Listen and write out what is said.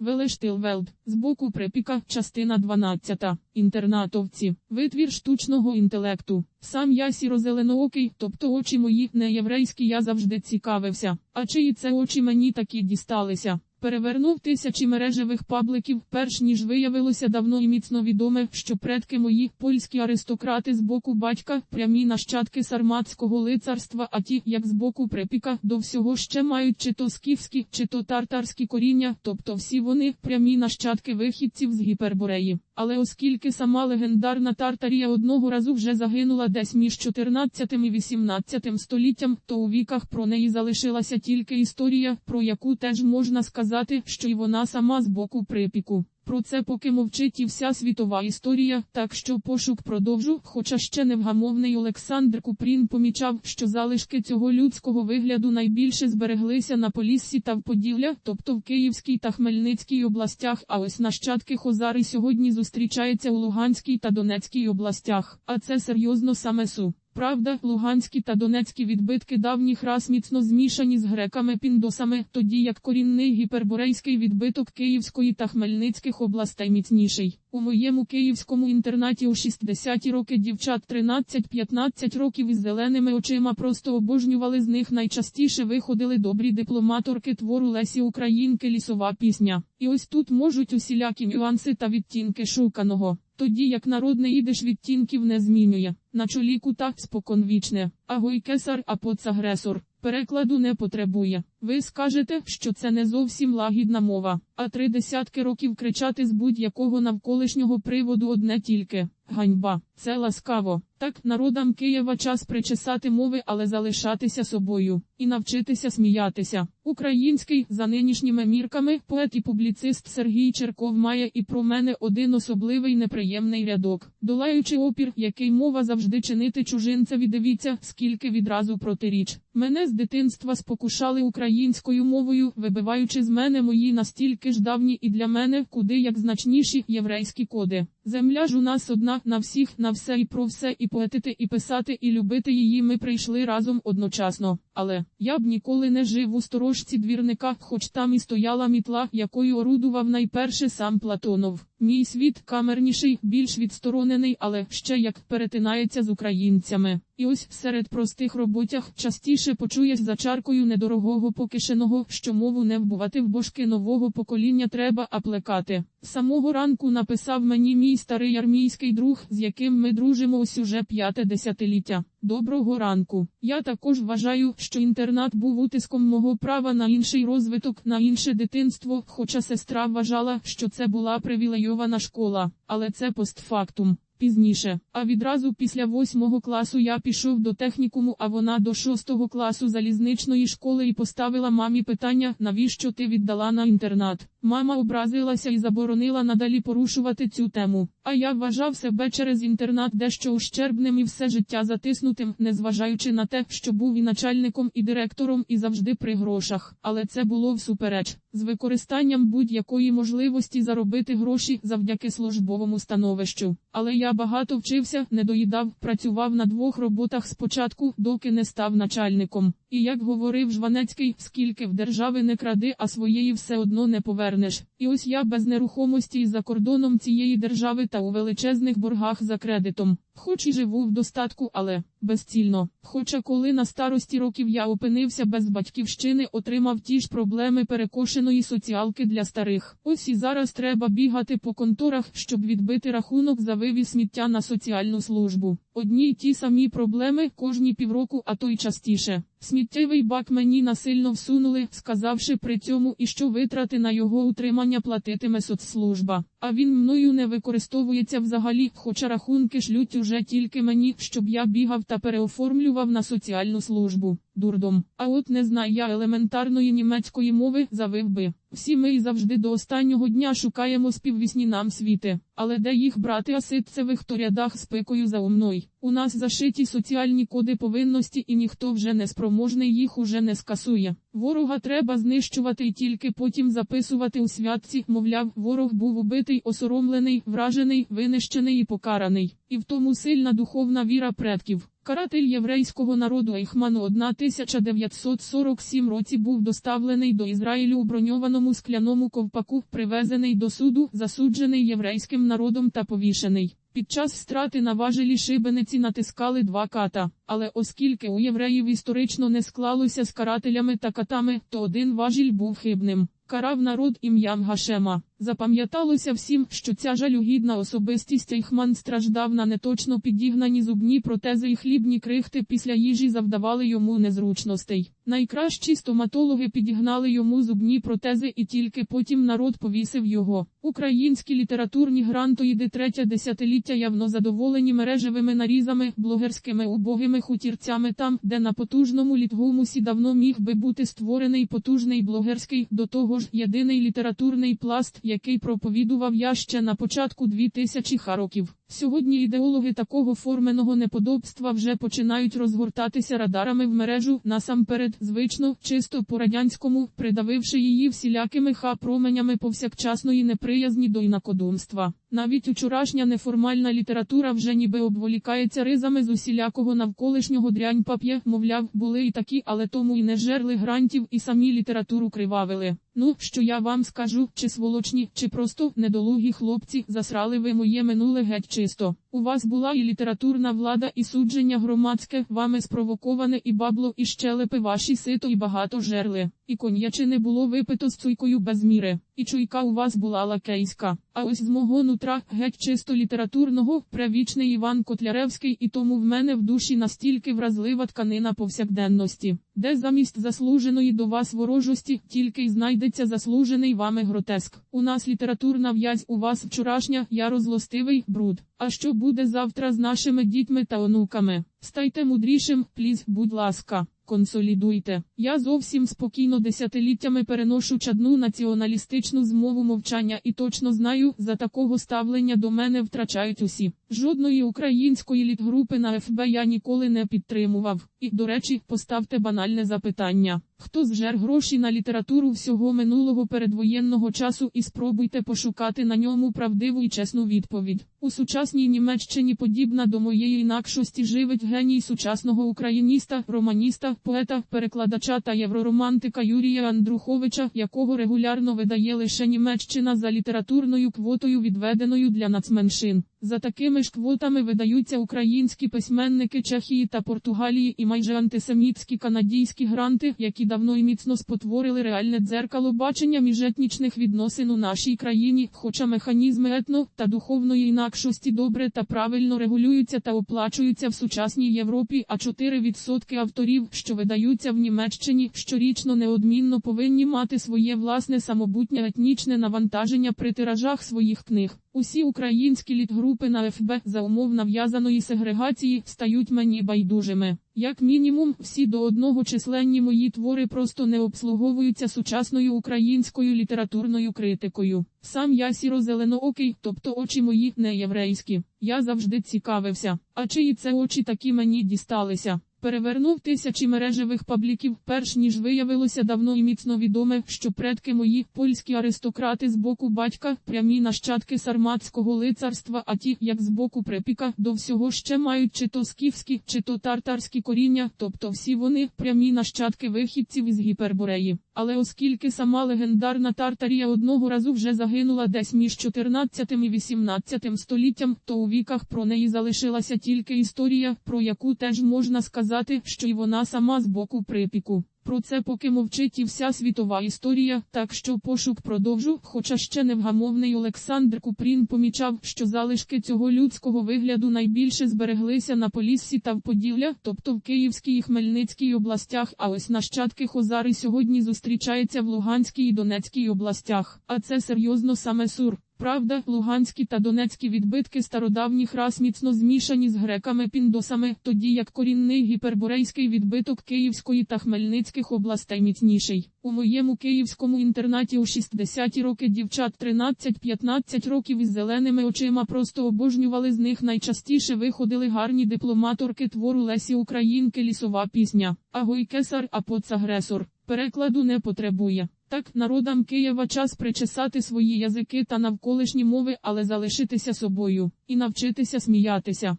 Велештилвелд, з боку припіка, частина 12. Інтернатовці, витвір штучного інтелекту. Сам я сірозеленоокий, тобто очі мої не єврейські, я завжди цікавився. А чиї це очі мені такі дісталися? Перевернув тисячі мережевих пабликів, перш ніж виявилося давно і міцно відоме, що предки мої, польські аристократи з боку батька, прямі нащадки сарматського лицарства, а ті, як з боку припіка, до всього ще мають чи то скіфські, чи то тартарські коріння, тобто всі вони прямі нащадки вихідців з гіпербореї. Але оскільки сама легендарна Тартарія одного разу вже загинула десь між 14 і 18 століттям, то у віках про неї залишилася тільки історія, про яку теж можна сказати, що й вона сама з боку припіку. Про це поки мовчить і вся світова історія, так що пошук продовжу, хоча ще невгамовний Олександр Купрін помічав, що залишки цього людського вигляду найбільше збереглися на Поліссі та в Поділля, тобто в Київській та Хмельницькій областях, а ось нащадки Хозари сьогодні зустрічаються у Луганській та Донецькій областях, а це серйозно саме су. Правда, луганські та донецькі відбитки давніх рас міцно змішані з греками-піндосами, тоді як корінний гіперборейський відбиток Київської та Хмельницьких областей міцніший. У моєму київському інтернаті у 60-ті роки дівчат 13-15 років із зеленими очима просто обожнювали з них найчастіше виходили добрі дипломаторки твору Лесі Українки лісова пісня. І ось тут можуть усілякі нюанси та відтінки шуканого. Тоді як народний ідиш відтінків не змінює. На чолі кута споконвічне, а гойкесар, а поцагресор. Перекладу не потребує. Ви скажете, що це не зовсім лагідна мова, а три десятки років кричати з будь-якого навколишнього приводу одне тільки. Ганьба, це ласкаво. Так, народам Києва час причесати мови, але залишатися собою і навчитися сміятися. Український, за нинішніми мірками, поет і публіцист Сергій Черков має і про мене один особливий неприємний рядок, долаючи опір, який мова завжди чинити чужинцеві. Дивіться, скільки відразу протиріч. Мене з дитинства спокушали українською мовою, вибиваючи з мене мої настільки ж давні і для мене куди як значніші єврейські коди. Земля ж у нас одна на всіх, на все і про все, і поетити, і писати, і любити її ми прийшли разом одночасно. Але я б ніколи не жив у сторожці двірника, хоч там і стояла мітла, якою орудував найперше сам Платонов. Мій світ камерніший, більш відсторонений, але ще як перетинається з українцями. І ось серед простих роботях частіше почуєш за чаркою недорогого покишеного, що мову не вбувати в бошки нового покоління треба, а плекати. Самого ранку написав мені мій старий армійський друг, з яким ми дружимо ось уже п'яте десятиліття. Доброго ранку. Я також вважаю, що інтернат був утиском мого права на інший розвиток, на інше дитинство, хоча сестра вважала, що це була привілейована школа, але це постфактум. Пізніше, а відразу після восьмого класу я пішов до технікуму, а вона до шостого класу залізничної школи і поставила мамі питання, навіщо ти віддала на інтернат. Мама образилася і заборонила надалі порушувати цю тему. А я вважав себе через інтернат дещо ущербним і все життя затиснутим, незважаючи на те, що був і начальником, і директором, і завжди при грошах. Але це було всупереч, з використанням будь-якої можливості заробити гроші завдяки службовому становищу. Але я багато вчився, не доїдав, працював на двох роботах спочатку, доки не став начальником. І як говорив Жванецький, скільки в держави не кради, а своєї все одно не повернеш. І ось я без нерухомості за кордоном цієї держави та у величезних боргах за кредитом. Хоч і живу в достатку, але безцільно. Хоча коли на старості років я опинився без батьківщини, отримав ті ж проблеми перекошеної соціалки для старих. Ось і зараз треба бігати по конторах, щоб відбити рахунок за вивіз сміття на соціальну службу. Одні й ті самі проблеми кожні півроку, а то й частіше. Сміттєвий бак мені насильно всунули, сказавши при цьому, і що витрати на його утримання платитиме соцслужба. А він мною не використовується взагалі, хоча рахунки шлють уже тільки мені, щоб я бігав та переоформлював на соціальну службу. Дурдом. А от не знаю я елементарної німецької мови, завив би. Всі ми і завжди до останнього дня шукаємо співвісні нам світи. Але де їх брати аситцевих то рядах з пикою за умною? У нас зашиті соціальні коди повинності і ніхто вже не спроможний їх уже не скасує. Ворога треба знищувати і тільки потім записувати у святці, мовляв, ворог був убитий, осоромлений, вражений, винищений і покараний. І в тому сильна духовна віра предків. Каратель єврейського народу Ейхман у 1947 році був доставлений до Ізраїлю у броньованому скляному ковпаку, привезений до суду, засуджений єврейським народом та повішений. Під час страти на важелі шибениці натискали два ката, але оскільки у євреїв історично не склалося з карателями та катами, то один важіль був хибним. Карав народ ім'ям Гашема. Запам'яталося всім, що ця жалюгідна особистість Ейхман страждав на неточно підігнані зубні протези і хлібні крихти після їжі завдавали йому незручностей. Найкращі стоматологи підігнали йому зубні протези і тільки потім народ повісив його. Українські літературні грантоїди третє десятиліття явно задоволені мережевими нарізами, блогерськими убогими хутірцями там, де на потужному літгумусі давно міг би бути створений потужний блогерський, до того ж єдиний літературний пласт, який проповідував я ще на початку 2000 років. Сьогодні ідеологи такого форменого неподобства вже починають розгортатися радарами в мережу насамперед, звично, чисто по-радянському, придавивши її всілякими ха-променями повсякчасної неприязні до інакодумства. Навіть учорашня неформальна література вже ніби обволікається ризами з усілякого навколишнього дрянь пап'є, мовляв, були і такі, але тому і не жерли грантів і самі літературу кривавили. Ну, що я вам скажу, чи сволочні, чи просто недолугі хлопці, засрали ви моє минуле геть чисто. У вас була і літературна влада, і судження громадське, вами спровоковане і бабло, і щелепи ваші сито, і багато жерли. І коньячини було випито з цуйкою без міри. І чуйка у вас була лакейська. А ось з мого нутра, геть чисто літературного, превічний Іван Котляревський, і тому в мене в душі настільки вразлива тканина повсякденності, де замість заслуженої до вас ворожості, тільки й знайдеться заслужений вами гротеск. У нас літературна в'язь, у вас вчорашня, я розлостивий бруд. А що буде завтра з нашими дітьми та онуками? Стайте мудрішим, пліз, будь ласка. Консолідуйте. Я зовсім спокійно десятиліттями переношу чадну націоналістичну змову мовчання і точно знаю, за такого ставлення до мене втрачають усі. Жодної української літгрупи на ФБ я ніколи не підтримував. І, до речі, поставте банальне запитання. Хто зжер гроші на літературу всього минулого передвоєнного часу і спробуйте пошукати на ньому правдиву і чесну відповідь. У сучасній Німеччині подібна до моєї інакшості живить геній сучасного україніста, романіста, поета, перекладача та євроромантика Юрія Андруховича, якого регулярно видає лише Німеччина за літературною квотою, відведеною для нацменшин. За такими ж квотами видаються українські письменники Чехії та Португалії і майже антисемітські канадійські гранти, які давно і міцно спотворили реальне дзеркало бачення міжетнічних відносин у нашій країні, хоча механізми етно та духовної інакшості добре та правильно регулюються та оплачуються в сучасній Європі, а 4% авторів, що видаються в Німеччині, щорічно неодмінно повинні мати своє власне самобутнє етнічне навантаження при тиражах своїх книг. Усі українські літгрупи на ФБ за умов нав'язаної сегрегації стають мені байдужими. Як мінімум, всі до одного численні мої твори просто не обслуговуються сучасною українською літературною критикою. Сам я сіро-зеленоокий, тобто очі мої не єврейські. Я завжди цікавився, а чиї це очі такі мені дісталися. Перевернув тисячі мережевих пабліків, перш ніж виявилося давно і міцно відоме, що предки мої польські аристократи з боку батька, прямі нащадки сарматського лицарства, а ті, як з боку припіка, до всього ще мають чи то скіфські, чи то тартарські коріння, тобто всі вони прямі нащадки вихідців із гіпербореї. Але оскільки сама легендарна Тартарія одного разу вже загинула десь між 14 і 18 століттям, то у віках про неї залишилася тільки історія, про яку теж можна сказати, що й вона сама з боку припіку. Про це поки мовчить і вся світова історія, так що пошук продовжу, хоча ще невгамовний Олександр Купрін помічав, що залишки цього людського вигляду найбільше збереглися на Поліссі та в Поділля, тобто в Київській і Хмельницькій областях, а ось нащадки Хозари сьогодні зустрічаються в Луганській і Донецькій областях. А це серйозно саме Сур. Правда, луганські та донецькі відбитки стародавніх рас міцно змішані з греками-піндосами, тоді як корінний гіперборейський відбиток Київської та Хмельницьких областей міцніший. У моєму київському інтернаті у 60-ті роки дівчат 13-15 років із зеленими очима просто обожнювали з них найчастіше виходили гарні дипломаторки твору Лесі Українки лісова пісня. Агой кесар, а поцагресор. Перекладу не потребує. Так, народам Києва час причесати свої язики та навколишні мови, але залишитися собою і навчитися сміятися.